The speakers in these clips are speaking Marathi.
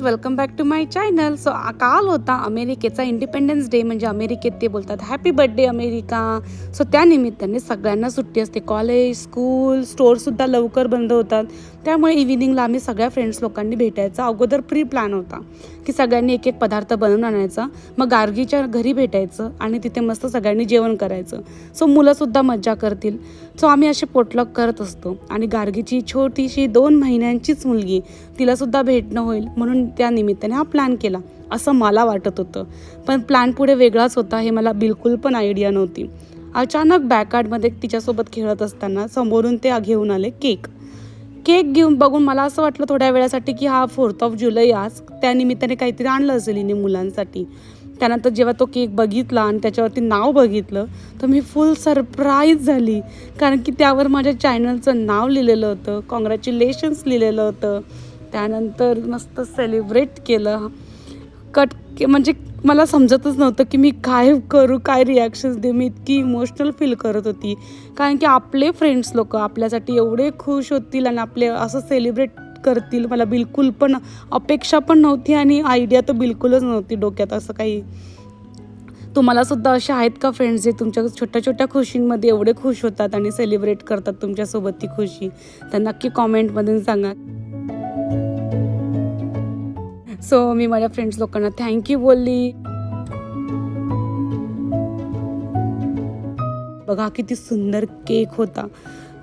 Guys welcome back to my channel so काल होता अमेरिकेचा इंडिपेंडन्स डे म्हणजे अमेरिकेत ते बोलतात हॅपी बर्थडे अमेरिका. सो त्या निमित्ताने सगळ्यांना सुट्टी असते. कॉलेज स्कूल स्टोअरसुद्धा लवकर बंद होतात. त्यामुळे इव्हिनिंगला आम्ही सगळ्या फ्रेंड्स लोकांनी भेटायचा. अगोदर प्री प्लॅन होता की सगळ्यांनी एक एक पदार्थ बनवून आणायचा. मग गार्गीच्या घरी भेटायचं आणि तिथे मस्त सगळ्यांनी जेवण करायचं. सो मुलंसुद्धा मज्जा करतील. सो आम्ही असे पोटलॉक करत असतो. आणि गार्गीची छोटीशी दोन महिन्यांचीच मुलगी तिलासुद्धा भेटणं होईल म्हणून त्या निमित्ताने हा प्लॅन केला. असं मला वाटत होतं. पण प्लॅन पुढे वेगळाच होता हे मला बिलकुल पण आयडिया नव्हती. अचानक बॅकार्डमध्ये तिच्यासोबत खेळत असताना समोरून ते घेऊन आले केक केक घेऊन बघून मला असं वाटलं थोड्या वेळासाठी की हा फोर्थ ऑफ जुलै आज त्या निमित्ताने काहीतरी आणलं असेल हिने मुलांसाठी. त्यानंतर जेव्हा तो केक बघितला आणि त्याच्यावरती नाव बघितलं तर मी फुल सरप्राईज झाली. कारण की त्यावर माझ्या चॅनलचं नाव लिहिलेलं होतं कॉंग्रॅच्युलेशन्स लिहिलेलं होतं. त्यानंतर मस्त सेलिब्रेट केलं. कट के म्हणजे मला समजतच नव्हतं की मी काय करू काय रिॲक्शन्स देऊ. मी इतकी इमोशनल फील करत होती. कारण की आपले फ्रेंड्स लोक आपल्यासाठी एवढे खुश होतील आणि आपले असं सेलिब्रेट करतील. मला बिलकुल पण अपेक्षा पण नव्हती आणि आयडिया तर बिलकुलच नव्हती डोक्यात असं काही. तुम्हाला सुद्धा असे आहेत का फ्रेंड्स जे तुमच्या छोट्या छोट्या खुशींमध्ये एवढे खुश होतात आणि सेलिब्रेट करतात तुमच्यासोबत ती खुशी? तर नक्की कॉमेंटमधून सांगा. सो मी माझ्या फ्रेंड्स लोकांना थँक्यू बोलली. बघा किती सुंदर केक होता.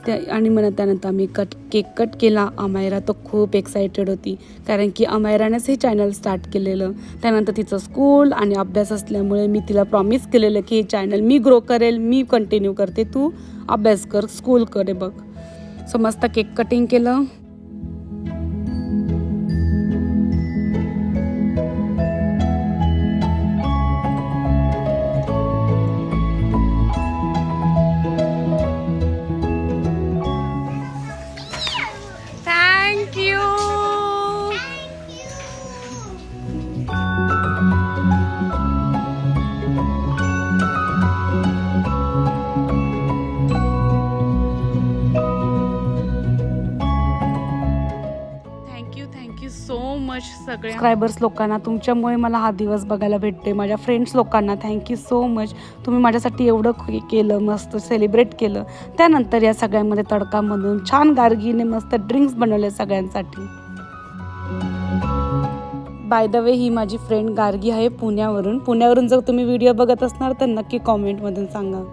त्या आणि मला त्यानंतर आम्ही कट केक कट केला. अमायरा तर खूप एक्सायटेड होती. कारण की अमायरानेच हे चॅनल स्टार्ट केलेलं. त्यानंतर तिचं स्कूल आणि अभ्यास असल्यामुळे मी तिला प्रॉमिस केलेलं की हे चॅनल मी ग्रो करेल मी कंटिन्यू करते. तू अभ्यास कर स्कूल करे बघ. सो मस्त केक कटिंग केलं. थँक्यू सबस्क्रायबर्स लोकांना तुमच्यामुळे मला हा दिवस बघायला भेटते माझ्या फ्रेंड्स लोकांना थँक्यू सो मच तुम्ही माझ्यासाठी एवढं केलं मस्त सेलिब्रेट केलं. त्यानंतर या सगळ्यांमध्ये तडकामधून छान गार्गीने मस्त ड्रिंक्स बनवले सगळ्यांसाठी. बाय द वे ही माझी फ्रेंड गार्गी आहे पुण्यावरून. पुण्यावरून जर तुम्ही व्हिडिओ बघत असणार तर नक्की कॉमेंटमधून सांगा.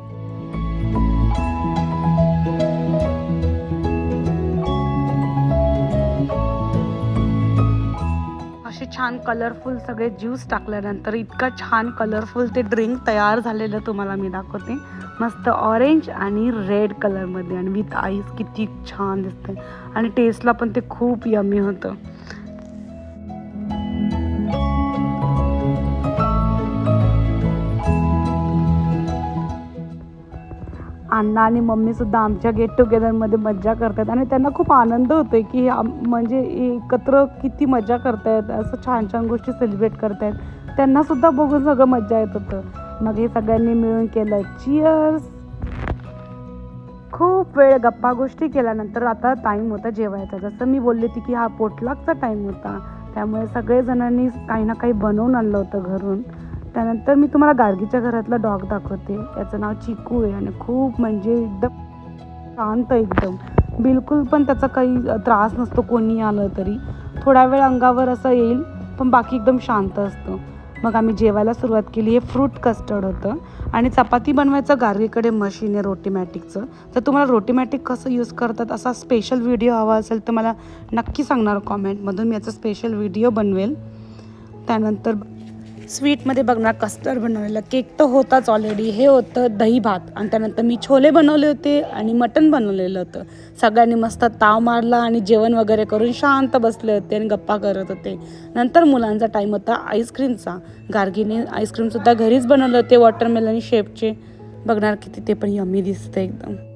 असे छान कलरफुल सगळे ज्यूस टाकल्यानंतर इतकं छान कलरफुल ते ड्रिंक तयार झालेलं तुम्हाला मी दाखवते. मस्त ऑरेंज आणि रेड कलरमध्ये आणि विथ आईस किती छान दिसते आणि टेस्टला पण ते खूप यमी होतं. अण्णा आणि मम्मी सुद्धा आमच्या गेट टुगेदरमध्ये मज्जा करतात आणि त्यांना खूप आनंद होतो आहे की म्हणजे एकत्र किती मजा करतायत असं छान छान गोष्टी सेलिब्रेट करतायत. त्यांना सुद्धा बघून सगळं मज्जा येत होतं. मग हे सगळ्यांनी मिळून केलं. चिअर्स खूप वेळ गप्पा गोष्टी केल्यानंतर आता टाईम होता जेवायचा. जसं मी बोलले होती की हा पोटलाकचा टाईम होता. त्यामुळे सगळेजणांनी काही ना काही बनवून आणलं होतं घरून. त्यानंतर मी तुम्हाला गार्गीच्या घरातला डॉग दाखवते. याचं नाव चिकू आहे आणि खूप म्हणजे एकदम शांत एकदम. बिलकुल पण त्याचा काही त्रास नसतो कोणी आलं तरी. थोडा वेळ अंगावर असं येईल पण बाकी एकदम शांत असतं. मग आम्ही जेवायला सुरुवात केली. हे फ्रूट कस्टर्ड होतं. आणि चपाती बनवायचं गार्गीकडे मशीन आहे रोटीमॅटिकचं. तर तुम्हाला रोटीमॅटिक कसं यूज करतात असा स्पेशल व्हिडिओ हवा असेल तर मला नक्की सांगणार कॉमेंटमधून मी याचा स्पेशल व्हिडिओ बनवेल. त्यानंतर स्वीटमध्ये बघणार कस्टर्ड बनवलेलं केक तर होताच ऑलरेडी हे होतं दही भात आणि त्यानंतर मी छोले बनवले होते आणि मटण बनवलेलं होतं. सगळ्यांनी मस्त ताव मारला आणि जेवण वगैरे करून शांत बसले होते आणि गप्पा करत होते. नंतर मुलांचा टाईम होता आईस्क्रीमचा गार्गीने आईस्क्रीमसुद्धा घरीच बनवले होते वॉटरमेलन शेपचे बघणार किती ते पण यम्मी दिसतं एकदम.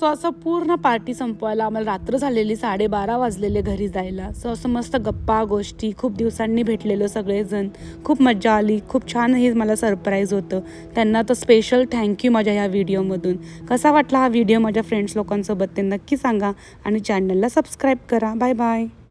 सो असं पूर्ण पार्टी संपवायला आम्हाला रात्र झालेली साडेबारा वाजलेले घरी जायला. सो असं मस्त गप्पा गोष्टी खूप दिवसांनी भेटलेलो सगळेजण. खूप मजा आली खूप छान हे मला सरप्राईज होतं. त्यांना तर स्पेशल थँक्यू माझ्या ह्या व्हिडिओमधून कसा वाटला हा व्हिडिओ माझ्या फ्रेंड्स लोकांसोबत ते नक्की सांगा. आणि चॅनलला सबस्क्राईब करा. Bye bye